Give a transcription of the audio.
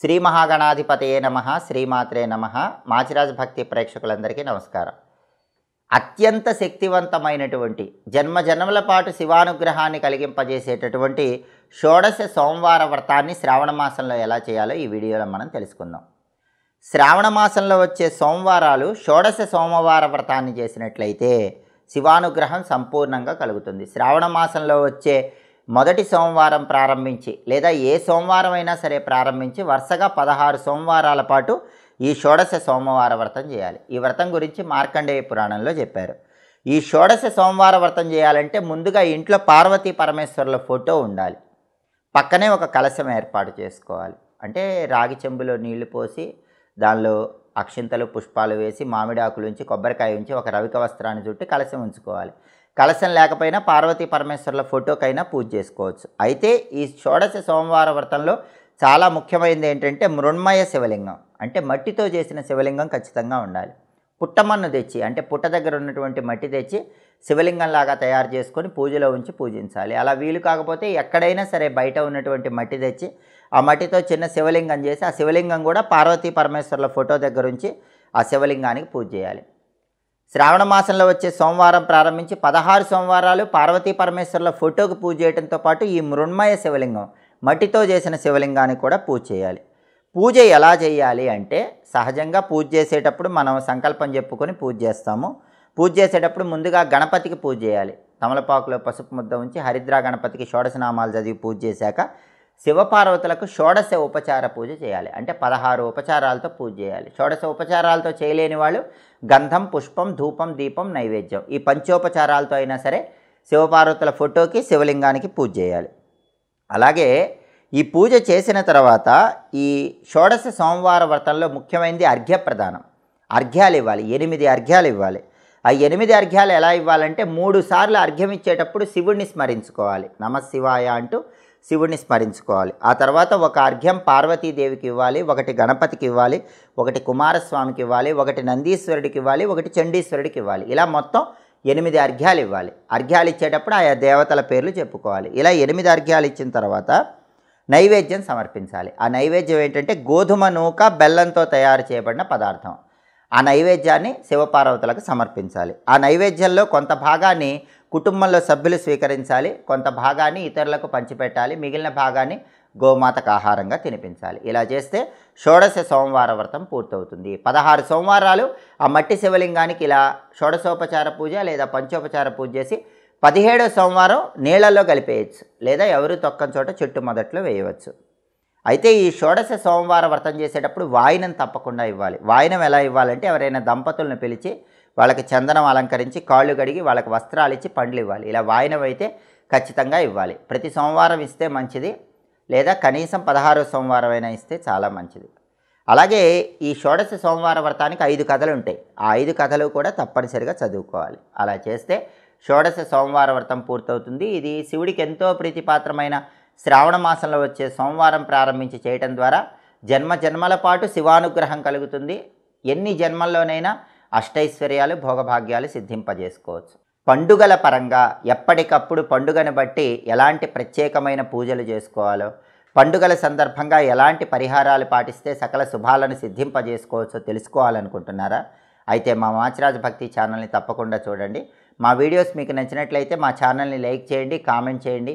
శ్రీ మహాగణాధిపతయే నమ శ్రీమాత్రే నమ. మాచిరాజ్ భక్తి ప్రేక్షకులందరికీ నమస్కారం. అత్యంత శక్తివంతమైనటువంటి జన్మ జన్మల పాటు శివానుగ్రహాన్ని కలిగింపజేసేటటువంటి షోడశ సోమవార వ్రతాన్ని శ్రావణ మాసంలో ఎలా చేయాలో ఈ వీడియోలో మనం తెలుసుకుందాం. శ్రావణ మాసంలో వచ్చే సోమవారాలు షోడశ సోమవార వ్రతాన్ని చేసినట్లయితే శివానుగ్రహం సంపూర్ణంగా కలుగుతుంది. శ్రావణ మాసంలో వచ్చే మొదటి సోమవారం ప్రారంభించి లేదా ఏ సోమవారం అయినా సరే ప్రారంభించి వరుసగా పదహారు సోమవారాల పాటు ఈ షోడశ సోమవార వ్రతం చేయాలి. ఈ వ్రతం గురించి మార్కండేయ పురాణంలో చెప్పారు. ఈ షోడశ సోమవార వ్రతం చేయాలంటే ముందుగా ఇంట్లో పార్వతీ పరమేశ్వరుల ఫోటో ఉండాలి. పక్కనే ఒక కలశం ఏర్పాటు చేసుకోవాలి. అంటే రాగి చెంబులో నీళ్ళు పోసి దానిలో అక్షింతలు పుష్పాలు వేసి మామిడాకులు ఉంచి కొబ్బరికాయ ఉంచి ఒక రవిక వస్త్రాన్ని చుట్టి కలశం ఉంచుకోవాలి. కలశం లేకపోయినా పార్వతీ పరమేశ్వరుల ఫోటోకైనా పూజ చేసుకోవచ్చు. అయితే ఈ షోడశ సోమవార వ్రతంలో చాలా ముఖ్యమైనది ఏంటంటే మృణ్మయ శివలింగం. అంటే మట్టితో చేసిన శివలింగం ఖచ్చితంగా ఉండాలి. పుట్టమన్ను తెచ్చి అంటే పుట్ట దగ్గర ఉన్నటువంటి మట్టి తెచ్చి శివలింగంలాగా తయారు చేసుకొని పూజలో ఉంచి పూజించాలి. అలా వీలు కాకపోతే ఎక్కడైనా సరే బయట ఉన్నటువంటి మట్టి తెచ్చి ఆ మట్టితో చిన్న శివలింగం చేసి ఆ శివలింగం కూడా పార్వతీ పరమేశ్వరుల ఫోటో దగ్గర ఉంచి ఆ శివలింగానికి పూజ చేయాలి. శ్రావణ మాసంలో వచ్చే సోమవారం ప్రారంభించి పదహారు సోమవారాలు పార్వతీ పరమేశ్వరుల ఫోటోకి పూజ చేయడంతో పాటు ఈ మృణ్మయ శివలింగం మట్టితో చేసిన శివలింగాన్ని కూడా పూజ చేయాలి. పూజ ఎలా చేయాలి అంటే సహజంగా పూజ చేసేటప్పుడు మనం సంకల్పం చెప్పుకొని పూజ చేస్తాము. పూజ చేసేటప్పుడు ముందుగా గణపతికి పూజ చేయాలి. తమలపాకులో పసుపు ముద్ద ఉంచి హరిద్ర గణపతికి షోడశనామాలు చదివి పూజ చేశాక శివపార్వతులకు షోడశ ఉపచార పూజ చేయాలి. అంటే పదహారు ఉపచారాలతో పూజ చేయాలి. షోడశ ఉపచారాలతో చేయలేని వాళ్ళు గంధం పుష్పం ధూపం దీపం నైవేద్యం. ఈ పంచోపచారాలతో అయినా సరే శివపార్వతుల ఫోటోకి శివలింగానికి పూజ చేయాలి. అలాగే ఈ పూజ చేసిన తర్వాత ఈ షోడశ సోమవార వ్రతంలో ముఖ్యమైనది అర్ఘ్య ప్రదానం అర్ఘ్యాలు ఇవ్వాలి. ఎనిమిది అర్ఘ్యాలు ఇవ్వాలి. ఆ ఎనిమిది అర్ఘ్యాలు ఎలా ఇవ్వాలంటే మూడు సార్లు అర్ఘ్యం ఇచ్చేటప్పుడు శివుణ్ణి స్మరించుకోవాలి. నమ శివాయ అంటూ శివుడిని స్మరించుకోవాలి. ఆ తర్వాత ఒక అర్ఘ్యం పార్వతీదేవికి ఇవ్వాలి ఒకటి గణపతికి ఇవ్వాలి ఒకటి కుమారస్వామికి ఇవ్వాలి ఒకటి నందీశ్వరుడికి ఇవ్వాలి ఒకటి చండీశ్వరుడికి ఇవ్వాలి. ఇలా మొత్తం ఎనిమిది అర్ఘ్యాలు ఇవ్వాలి. అర్ఘ్యాలు ఇచ్చేటప్పుడు ఆయా దేవతల పేర్లు చెప్పుకోవాలి. ఇలా ఎనిమిది అర్ఘ్యాలు ఇచ్చిన తర్వాత నైవేద్యం సమర్పించాలి. ఆ నైవేద్యం ఏంటంటే గోధుమ నూక బెల్లంతో తయారు చేయబడిన పదార్థం. ఆ నైవేద్యాన్ని శివపార్వతులకు సమర్పించాలి. ఆ నైవేద్యంలో కొంత భాగాన్ని కుటుంబంలో సభ్యులు స్వీకరించాలి కొంత భాగాన్ని ఇతరులకు పంచిపెట్టాలి మిగిలిన భాగాన్ని గోమాతకు ఆహారంగా తినిపించాలి. ఇలా చేస్తే షోడశ సోమవార వ్రతం పూర్తవుతుంది. పదహారు సోమవారాలు ఆ మట్టి శివలింగానికి ఇలా షోడశోపచార పూజ లేదా పంచోపచార పూజ చేసి పదిహేడో సోమవారం నీళ్ళలో కలిపేయచ్చు లేదా ఎవరు తొక్కని చోట చెట్టు మొదట్లో వేయవచ్చు. అయితే ఈ షోడశ సోమవార వ్రతం చేసేటప్పుడు వాయినం తప్పకుండా ఇవ్వాలి. వాయినం ఎలా ఇవ్వాలంటే ఎవరైనా దంపతులను పిలిచి వాళ్ళకి చందనం అలంకరించి కాళ్ళు కడిగి వాళ్ళకి వస్త్రాలు ఇచ్చి పండ్లు ఇవ్వాలి. ఇలా వాయినం అయితే ఖచ్చితంగా ఇవ్వాలి. ప్రతి సోమవారం ఇస్తే మంచిది లేదా కనీసం పదహారో సోమవారం అయినా ఇస్తే చాలా మంచిది. అలాగే ఈ షోడశ సోమవార వ్రతానికి ఐదు కథలు ఉంటాయి. ఆ ఐదు కథలు కూడా తప్పనిసరిగా చదువుకోవాలి. అలా చేస్తే షోడశ సోమవార వ్రతం పూర్తవుతుంది. ఇది శివుడికి ఎంతో ప్రీతిపాత్రమైన శ్రావణ మాసంలో వచ్చే సోమవారం ప్రారంభించి చేయటం ద్వారా జన్మ జన్మల పాటు శివానుగ్రహం కలుగుతుంది. ఎన్ని జన్మల్లోనైనా అష్టైశ్వర్యాలు భోగభాగ్యాలు సిద్ధింపజేసుకోవచ్చు. పండుగల పరంగా ఎప్పటికప్పుడు పండుగను బట్టి ఎలాంటి ప్రత్యేకమైన పూజలు చేసుకోవాలో పండుగల సందర్భంగా ఎలాంటి పరిహారాలు పాటిస్తే సకల శుభాలను సిద్ధింపజేసుకోవచ్చో తెలుసుకోవాలనుకుంటున్నారా? అయితే మా మాచిరాజ్ భక్తి ఛానల్ని తప్పకుండా చూడండి. మా వీడియోస్ మీకు నచ్చినట్లయితే మా ఛానల్ని లైక్ చేయండి కామెంట్ చేయండి.